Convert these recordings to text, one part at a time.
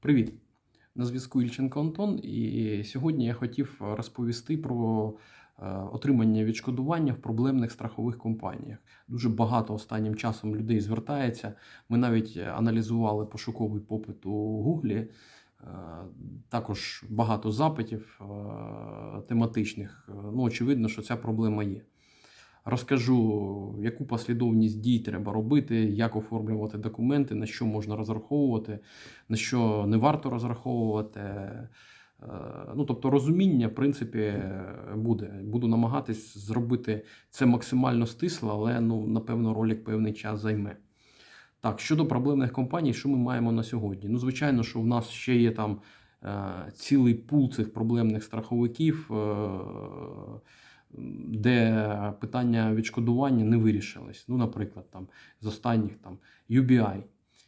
Привіт! На зв'язку Ільченко Антон, і сьогодні я хотів розповісти про е, отримання відшкодування в проблемних страхових компаніях. Дуже багато останнім часом людей звертається. Ми навіть аналізували пошуковий попит у Гуглі. Е, Також багато запитів е, тематичних. Ну, очевидно, що ця проблема є. Розкажу, яку послідовність дій треба робити, як оформлювати документи, на що можна розраховувати, на що не варто розраховувати. Е, Ну, тобто розуміння, в принципі, буде. Буду намагатись зробити це максимально стисло, але ну, напевно, ролик певний час займе. Так, щодо проблемних компаній, що ми маємо на сьогодні? Ну, звичайно, що в нас ще є там е, цілий пул цих проблемних страховиків. Де питання відшкодування не вирішились. Ну, наприклад, там з останніх там UBI.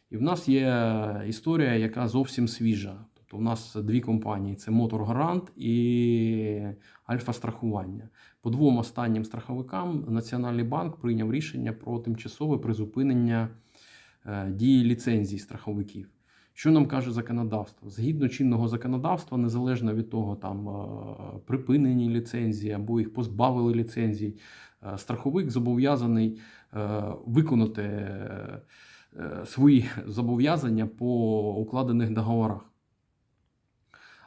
І в нас є історія, яка зовсім свіжа. Тобто, у нас дві компанії: це Мотор Гарант і Альфа Страхування. По двом останнім страховикам Національний банк прийняв рішення про тимчасове призупинення е, дії ліцензій страховиків. Що нам каже законодавство? Згідно чинного законодавства, незалежно від того, там е, припинені ліцензії або їх позбавили ліцензій, е, страховик зобов'язаний е, виконати свої зобов'язання по укладених договорах.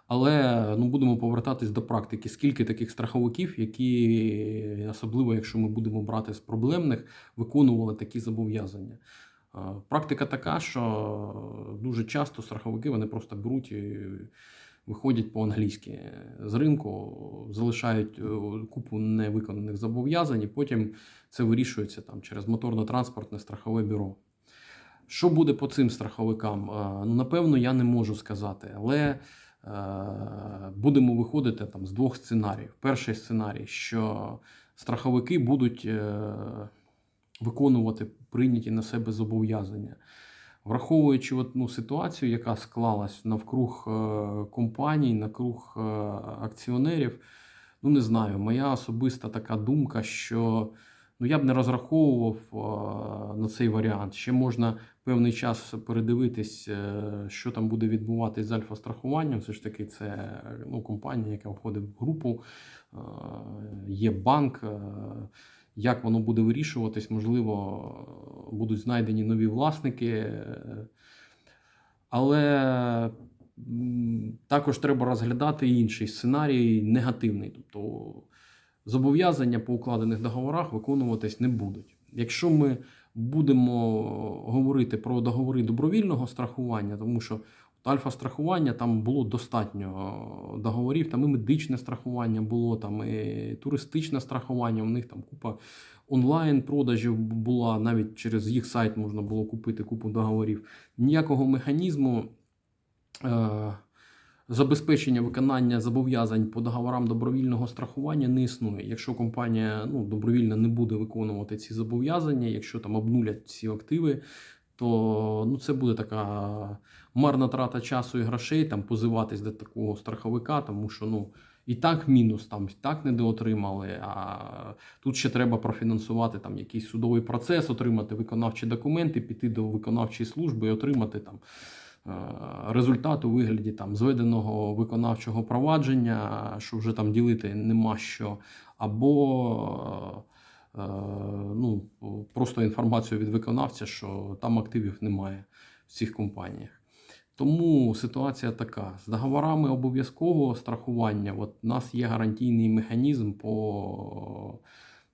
Але ну, будемо повертатись до практики. Скільки таких страховиків, які, особливо якщо ми будемо брати з проблемних, виконували такі зобов'язання. Практика така, що дуже часто страховики вони просто беруть і виходять по-англійськи з ринку, залишають е, купу невиконаних зобов'язань, і потім це вирішується там через моторно-транспортне страхове бюро. Що буде по цим страховикам? Ну, напевно, я не можу сказати, але е, будемо виходити там з двох сценаріїв. Перший сценарій, що страховики будуть. Виконувати прийняті на себе зобов'язання. Враховуючи от, ну, ситуацію, яка склалась навкруг е, компаній, навкруг е, акціонерів, ну не знаю, моя особиста така думка, що ну, я б не розраховував е, на цей варіант. Ще можна певний час передивитись, що там буде відбуватись з альфа-страхуванням. Все ж таки, це ну, компанія, яка входить в групу, є банк. Як воно буде вирішуватись, можливо, будуть знайдені нові власники. Але також треба розглядати інший сценарій негативний. Тобто зобов'язання по укладених договорах виконуватись не будуть. Якщо ми будемо говорити про договори добровільного страхування, тому що Альфа-страхування там було достатньо договорів. Там і медичне страхування було, там і туристичне страхування. У них там купа онлайн-продажів була. Навіть через їх сайт можна було купити купу договорів. Ніякого механізму е- забезпечення виконання зобов'язань по договорам добровільного страхування не існує. Якщо компанія ну, добровільно не буде виконувати ці зобов'язання, якщо там обнулять ці активи то ну, це буде така марна трата часу і грошей, там позиватись до такого страховика, тому що ну, і так мінус, там і так недоотримали. А тут ще треба профінансувати там якийсь судовий процес, отримати виконавчі документи, піти до виконавчої служби і отримати там. Е, результат у вигляді там зведеного виконавчого провадження, що вже там ділити нема що, або Е, ну, просто інформацію від виконавця, що там активів немає в цих компаніях. Тому ситуація така: з договорами обов'язкового страхування, от у нас є гарантійний механізм по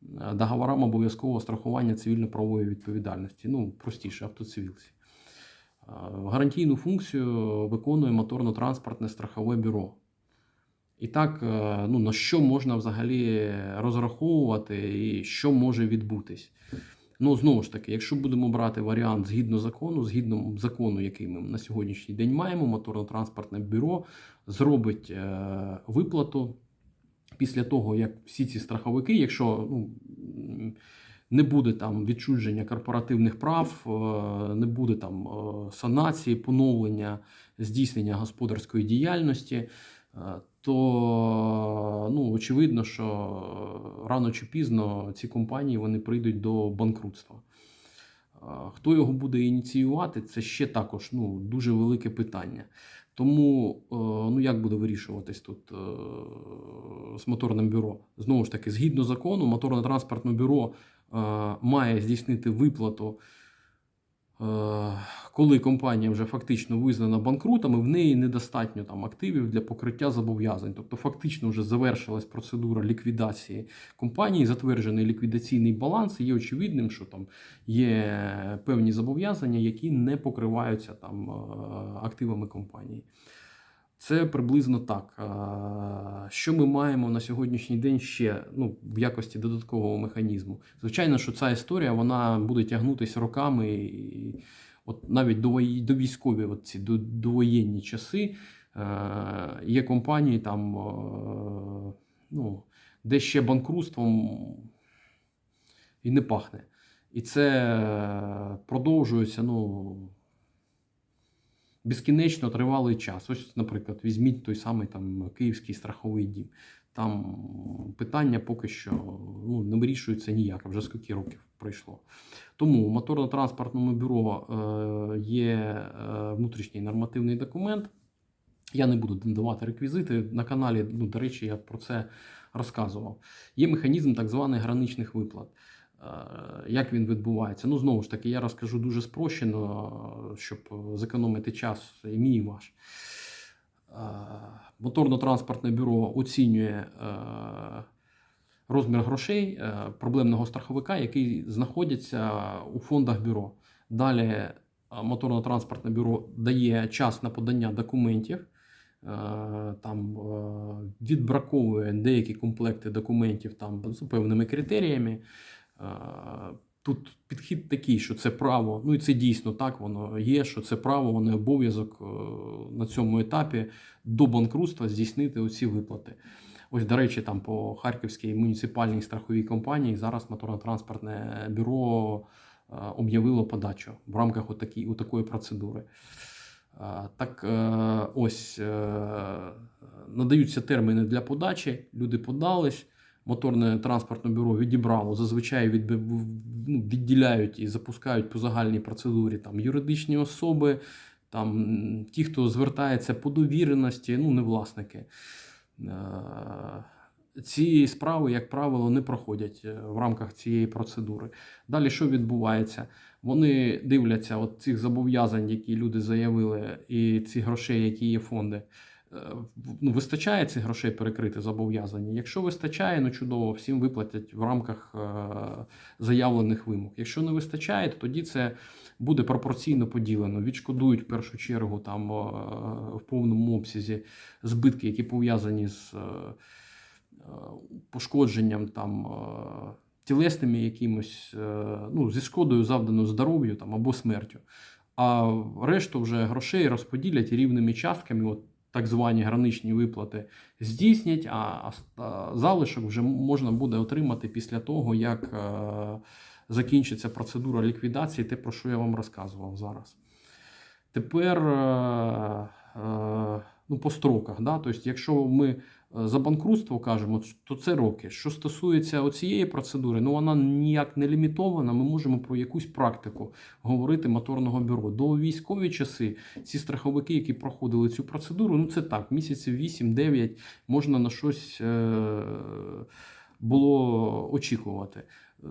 е, договорам обов'язкового страхування цивільно-правової відповідальності. Ну, простіше, автоцивілці. Е, гарантійну функцію виконує моторно-транспортне страхове бюро. І так, е, ну, на що можна взагалі розраховувати і що може відбутись. Ну, знову ж таки, якщо будемо брати варіант згідно закону, згідно закону, який ми на сьогоднішній день маємо, моторно-транспортне бюро зробить е, виплату після того, як всі ці страховики, якщо ну, не буде там відчудження корпоративних прав, е, не буде там санації, поновлення здійснення господарської діяльності. То ну, очевидно, що рано чи пізно ці компанії вони прийдуть до банкрутства. Хто його буде ініціювати, це ще також ну, дуже велике питання. Тому е, ну, як буде вирішуватись тут е, з моторним бюро? Знову ж таки, згідно закону, моторно-транспортне бюро е, має здійснити виплату, коли компанія вже фактично визнана банкрутами, в неї недостатньо там активів для покриття зобов'язань. Тобто, фактично вже завершилась процедура ліквідації компанії, затверджений ліквідаційний баланс. І є очевидним, що там є певні зобов'язання, які не покриваються там е, активами компанії. Це приблизно так. Що ми маємо на сьогоднішній день ще ну, в якості додаткового механізму? Звичайно, що ця історія вона буде тягнутися роками, і от навіть до, військові, от ці до, довоєнні часи е, є компанії там, е, ну, де ще банкрутством і не пахне. І це е, продовжується, ну безкінечно тривалий час. Ось, наприклад, візьміть той самий там Київський страховий дім. Там питання поки що ну, не вирішується ніяк, вже скільки років пройшло. Тому у моторно-транспортному бюро е, є е, внутрішній нормативний документ. Я не буду надавати реквізити. На каналі, ну, до речі, я про це розказував. Є механізм так званих граничних виплат. Е, Як він відбувається? Ну, знову ж таки, я розкажу дуже спрощено, щоб зекономити час і мій і ваш. Е, Моторно-транспортне бюро оцінює е, розмір грошей е, проблемного страховика, який знаходиться у фондах бюро. Далі е, моторно-транспортне бюро дає час на подання документів. е, Там е, відбраковує деякі комплекти документів там з певними критеріями. Е, Тут підхід такий, що це право, ну і це дійсно так воно є, що це право, воно обов'язок е, на цьому етапі до банкрутства здійснити оці виплати. Ось, до речі, там по Харківській муніципальній страховій компанії зараз моторно-транспортне бюро е, об'явило подачу в рамках отакі, отакої процедури. Так ось надаються терміни для подачі, люди подались. Моторне транспортне бюро відібрало, зазвичай від, ну, відділяють і запускають по загальній процедурі там, юридичні особи, там, ті, хто звертається по довіреності, ну, не власники. Е, Ці справи, як правило, не проходять е, в рамках цієї процедури. Далі що відбувається? Вони дивляться от цих зобов'язань, які люди заявили, і ці грошей, які є фонди. Е, Ну, вистачає цих грошей перекрити зобов'язання. Якщо вистачає, ну чудово, всім виплатять в рамках е, заявлених вимог. Якщо не вистачає, то тоді це буде пропорційно поділено. Відшкодують в першу чергу там е, в повному обсязі збитки, які пов'язані з пошкодженням там. Тілесними якимось, ну, зі шкодою завданою здоров'ю там, або смертю. А решту вже грошей розподілять рівними частками, от так звані граничні виплати здійснять, а, залишок вже можна буде отримати після того, як е, закінчиться процедура ліквідації, те, про що я вам розказував зараз. Тепер е, е, ну, по строках. Да? Тобто, якщо ми за банкрутство кажемо, то це роки. Що стосується цієї процедури, ну вона ніяк не лімітована. Ми можемо про якусь практику говорити моторного бюро. До військові часи ці страховики, які проходили цю процедуру, ну це так, місяців 8-9 можна на щось е, було очікувати.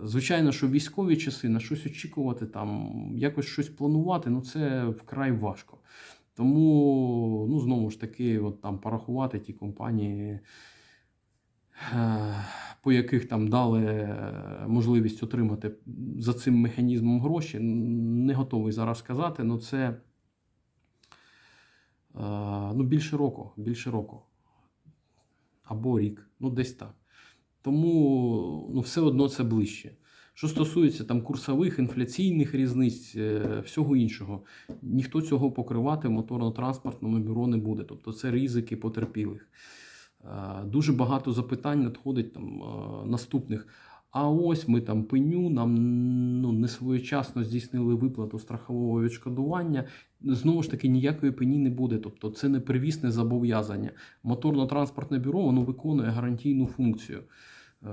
Звичайно, що військові часи на щось очікувати, там якось щось планувати, ну це вкрай важко. Тому, ну, знову ж таки, от там порахувати ті компанії, е, по яких там дали е, можливість отримати за цим механізмом гроші, не готовий зараз сказати, але це е, ну, більше року, більше року. Або рік, ну десь так. Тому ну, все одно це ближче. Що стосується там курсових, інфляційних різниць, е, всього іншого, ніхто цього покривати в моторно-транспортному бюро не буде. Тобто це ризики потерпілих. Е, Дуже багато запитань надходить там е, наступних. А ось ми там пеню, нам ну, не своєчасно здійснили виплату страхового відшкодування. Знову ж таки, ніякої пені не буде. Тобто це не первісне зобов'язання. Моторно-транспортне бюро воно виконує гарантійну функцію. Е,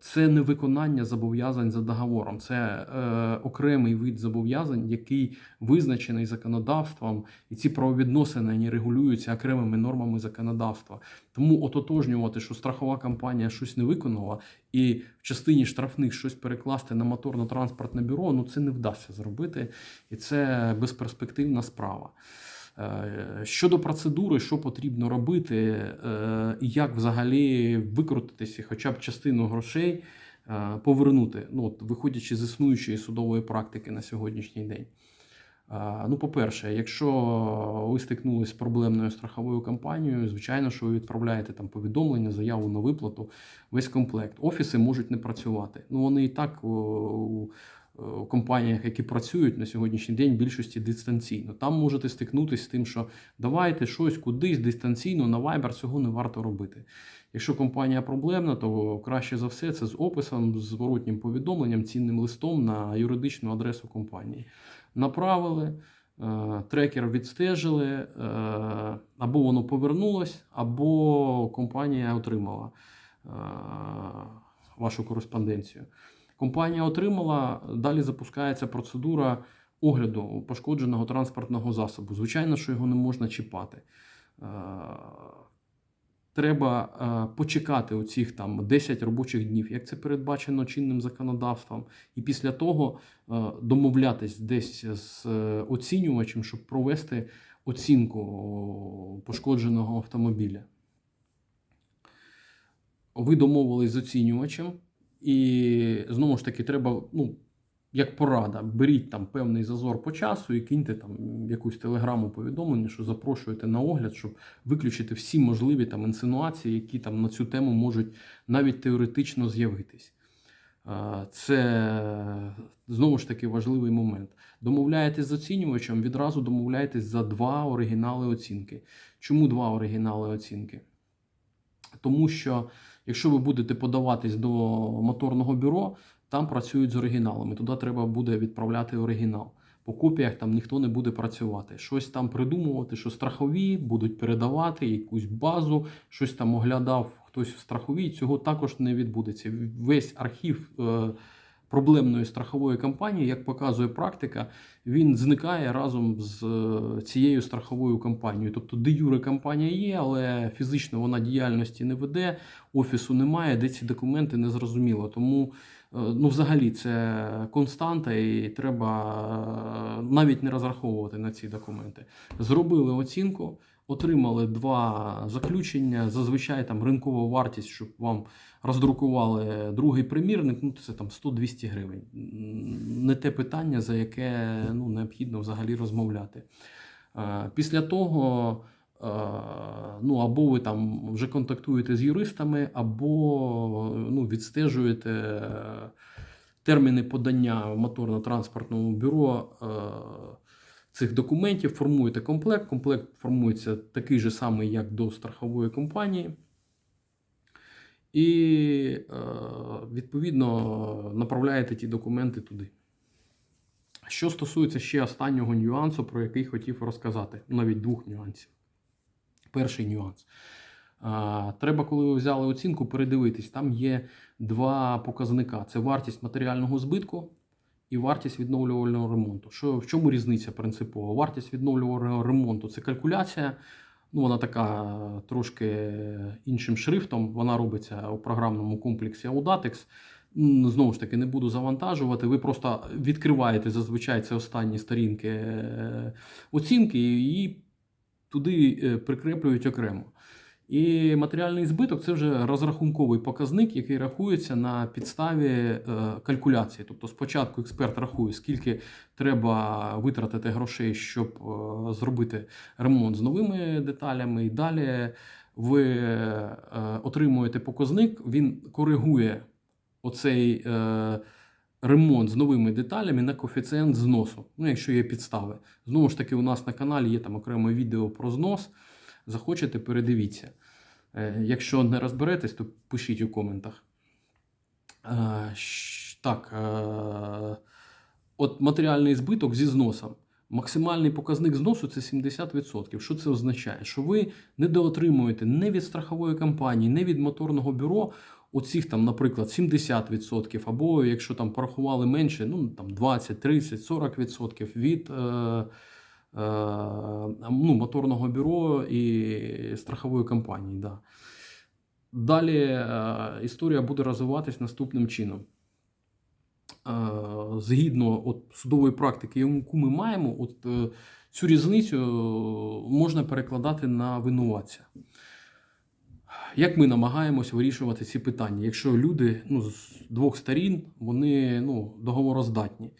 Це не виконання зобов'язань за договором, це е, окремий вид зобов'язань, який визначений законодавством, і ці правовідносини вони регулюються окремими нормами законодавства. Тому ототожнювати, що страхова компанія щось не виконала, і в частині штрафних щось перекласти на моторно-транспортне бюро, ну це не вдасться зробити, і це безперспективна справа. Е, Щодо процедури, що потрібно робити, е, і як взагалі викрутитися, хоча б частину грошей е, повернути, ну, от, виходячи з існуючої судової практики на сьогоднішній день. Ну, по-перше, якщо ви стикнулися з проблемною страховою компанією, звичайно, що ви відправляєте там повідомлення, заяву на виплату, весь комплект. Офіси можуть не працювати. Ну, вони і так у у компаніях, які працюють на сьогоднішній день, більшості дистанційно. Там можете стикнутися з тим, що давайте щось кудись дистанційно на Viber, цього не варто робити. Якщо компанія проблемна, то краще за все це з описом, з зворотнім повідомленням, цінним листом на юридичну адресу компанії. Направили, е, трекер відстежили, е, або воно повернулось, або компанія отримала е, вашу кореспонденцію. Компанія отримала, далі запускається процедура огляду пошкодженого транспортного засобу. Звичайно, що його не можна чіпати. Е, Треба е, почекати оцих там 10 робочих днів, як це передбачено чинним законодавством, і після того е, домовлятись десь з оцінювачем, щоб провести оцінку пошкодженого автомобіля. Ви домовились з оцінювачем. І знову ж таки, треба, ну, як порада, беріть там певний зазор по часу і киньте там якусь телеграму повідомлення, що запрошуєте на огляд, щоб виключити всі можливі там інсинуації, які там на цю тему можуть навіть теоретично з'явитись. Це знову ж таки важливий момент. Домовляєтесь з оцінювачем, відразу домовляєтесь за два оригінали оцінки. Чому два оригінали оцінки? Тому що якщо ви будете подаватись до моторного бюро, там працюють з оригіналами. Туди треба буде відправляти оригінал. По копіях там ніхто не буде працювати. Щось там придумувати, що страхові будуть передавати якусь базу, щось там оглядав хтось в страховій. Цього також не відбудеться. Весь архів е, проблемної страхової компанії, як показує практика, він зникає разом з е, цією страховою компанією. Тобто, де юре компанія є, але фізично вона діяльності не веде, офісу немає, де ці документи не зрозуміло. Тому е, ну, взагалі це константа, і треба е, навіть не розраховувати на ці документи. Зробили оцінку. Отримали два заключення. Зазвичай там ринкова вартість, щоб вам роздрукували другий примірник, ну це там 100-200 гривень. Не те питання, за яке ну, необхідно взагалі розмовляти. Е, Після того, е, ну або ви там вже контактуєте з юристами, або ну, відстежуєте е, терміни подання моторно-транспортному бюро. Цих документів формуєте комплект. Комплект формується такий же самий, як до страхової компанії. І, е, відповідно, направляєте ті документи туди. Що стосується ще останнього нюансу, про який хотів розказати, навіть двох нюансів. Перший нюанс. Е, Треба, коли ви взяли оцінку, передивитись. Там є два показника: це вартість матеріального збитку і вартість відновлювального ремонту. Що, в чому різниця принципова? Вартість відновлювального ремонту це калькуляція. Ну, вона така трошки іншим шрифтом. Вона робиться у програмному комплексі Audatex. Знову ж таки, не буду завантажувати. Ви просто відкриваєте зазвичай це останні сторінки е, оцінки і туди е, прикріплюють окремо. І матеріальний збиток це вже розрахунковий показник, який рахується на підставі е, калькуляції. Тобто, спочатку експерт рахує, скільки треба витратити грошей, щоб е, зробити ремонт з новими деталями, і далі ви е, отримуєте показник, він коригує оцей. Ремонт з новими деталями на коефіцієнт зносу, ну, якщо є підстави. Знову ж таки, у нас на каналі є там окреме відео про знос. Захочете, передивіться. Е, Якщо не розберетесь, то пишіть у коментах. Е, Так, е, от матеріальний збиток зі зносом. Максимальний показник зносу це 70%. Що це означає? Що ви недоотримуєте не від страхової компанії, не від моторного бюро оцих там, наприклад, 70%, або якщо там порахували менше, ну там 20, 30, 40% від е, ну, моторного бюро і страхової компанії. Да. Далі е, історія буде розвиватись наступним чином. Е, Згідно от, судової практики, яку ми маємо, от, е, цю різницю е, можна перекладати на винуватця. Як ми намагаємось вирішувати ці питання? Якщо люди ну, з двох сторін вони ну, договороздатні.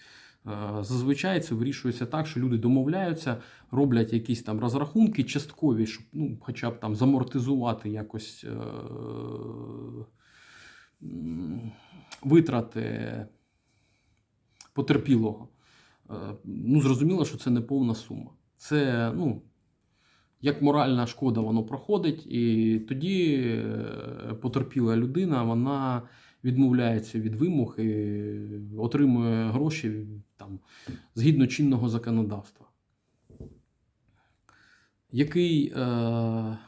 Е, Зазвичай це вирішується так, що люди домовляються, роблять якісь там розрахунки часткові, щоб ну, хоча б там замортизувати якось е- витрати потерпілого. Е, Ну, зрозуміло, що це не повна сума. Це ну, як моральна шкода воно проходить, і тоді потерпіла людина вона відмовляється від вимог і отримує гроші там, згідно чинного законодавства. Який е,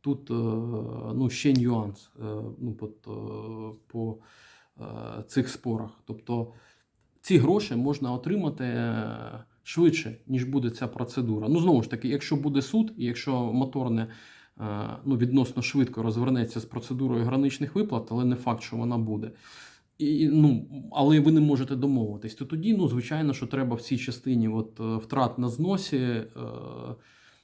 тут е, ну, ще нюанс е, ну, по, по е, цих спорах? Тобто ці гроші можна отримати е, швидше, ніж буде ця процедура. Ну, знову ж таки, якщо буде суд, і якщо моторне е, ну, відносно швидко розвернеться з процедурою граничних виплат, але не факт, що вона буде. І, ну, але ви не можете домовитись, то тоді, ну, звичайно, що треба в цій частині от, е, втрат на зносі е,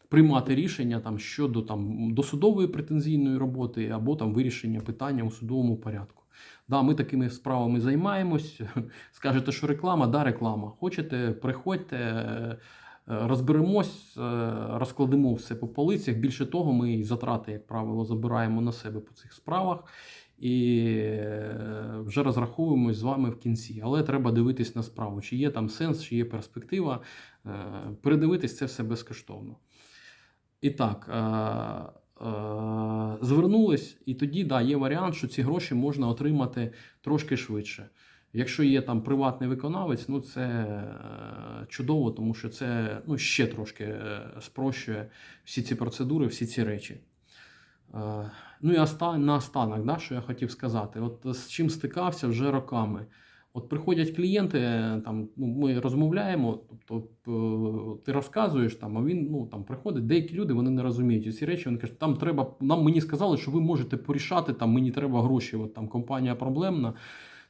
приймати рішення там, щодо там, досудової претензійної роботи або там, вирішення питання у судовому порядку. Да, ми такими справами займаємось. Скажете, що реклама, да, реклама. Хочете, приходьте, е, розберемось, е, розкладемо все по полицях. Більше того, ми затрати, як правило, забираємо на себе по цих справах і е, вже розраховуємось з вами в кінці. Але треба дивитись на справу, чи є там сенс, чи є перспектива. Е, Передивитись це все безкоштовно. І так. е, Звернулись, і тоді да, є варіант, що ці гроші можна отримати трошки швидше. Якщо є там приватний виконавець, ну це чудово, тому що це ну, ще трошки спрощує всі ці процедури, всі ці речі. Е, Ну і оста- наостанок, да, що я хотів сказати, от з чим стикався вже роками. От приходять клієнти, е, там, ну, ми розмовляємо, тобто е, ти розказуєш, там, а він ну, там, приходить, деякі люди вони не розуміють ці речі. Вони кажуть, там треба, нам мені сказали, що ви можете порішати, там, мені треба гроші, от, там, компанія проблемна,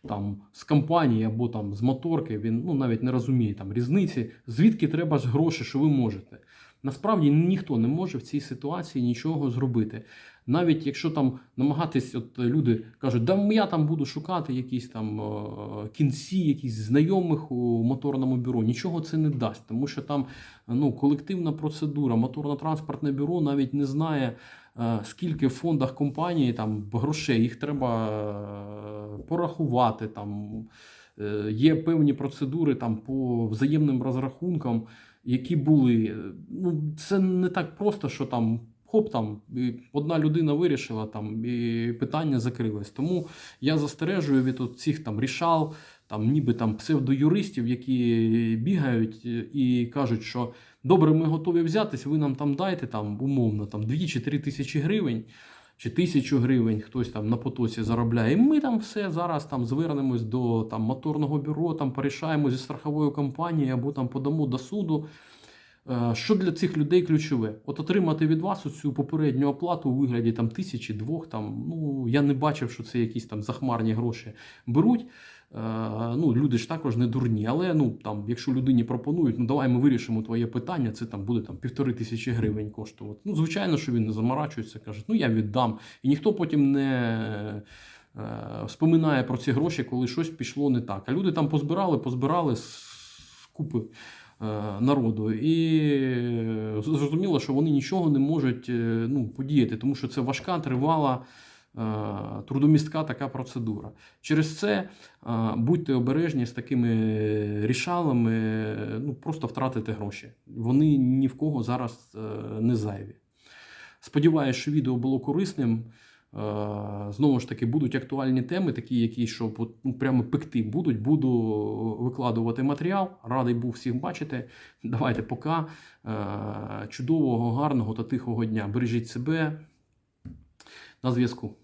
там, з компанії або там, з моторки, він ну, навіть не розуміє там, різниці, звідки треба ж гроші, що ви можете. Насправді ніхто не може в цій ситуації нічого зробити. Навіть якщо там намагатись, от люди кажуть, да я там буду шукати якісь там е, кінці, якісь знайомих у моторному бюро, нічого це не дасть, тому що там ну, колективна процедура, моторно-транспортне бюро навіть не знає, е, скільки в фондах компанії там грошей, їх треба е, порахувати. Там, е, є певні процедури там, по взаємним розрахункам, які були. Ну, це не так просто, що там хоп, там одна людина вирішила там, і питання закрилось. Тому я застережую від цих там рішал, там ніби там псевдоюристів, які бігають і кажуть, що добре, ми готові взятись, ви нам там дайте там умовно там 2 чи 3 тисячі гривень. Чи тисячу гривень хтось там на потоці заробляє. І ми там все зараз там звернемось до там моторного бюро, там порішаємо зі страховою компанією або там подамо до суду. Е, Що для цих людей ключове? От отримати від вас цю попередню оплату у вигляді там тисячі, двох. Там ну я не бачив, що це якісь там захмарні гроші беруть. Е, Ну, люди ж також не дурні. Але ну там, якщо людині пропонують, ну давай ми вирішимо твоє питання, це там буде там півтори тисячі гривень коштувати. Ну, звичайно, що він не заморачується, каже, ну я віддам. І ніхто потім не. е, Споминає про ці гроші, коли щось пішло не так. А люди там позбирали, позбирали з купи народу. І е, зрозуміло, що вони нічого не можуть е, ну, подіяти, тому що це важка, тривала, е, трудомістка така процедура. Через це е, будьте обережні з такими рішалами, е, ну, просто втратите гроші. Вони ні в кого зараз е, не зайві. Сподіваюсь, що відео було корисним. Е, Знову ж таки, будуть актуальні теми, такі, які що ну, прямо пекти будуть. Буду викладувати матеріал. Радий був всіх бачити. Давайте пока. Е, Чудового, гарного та тихого дня. Бережіть себе на зв'язку.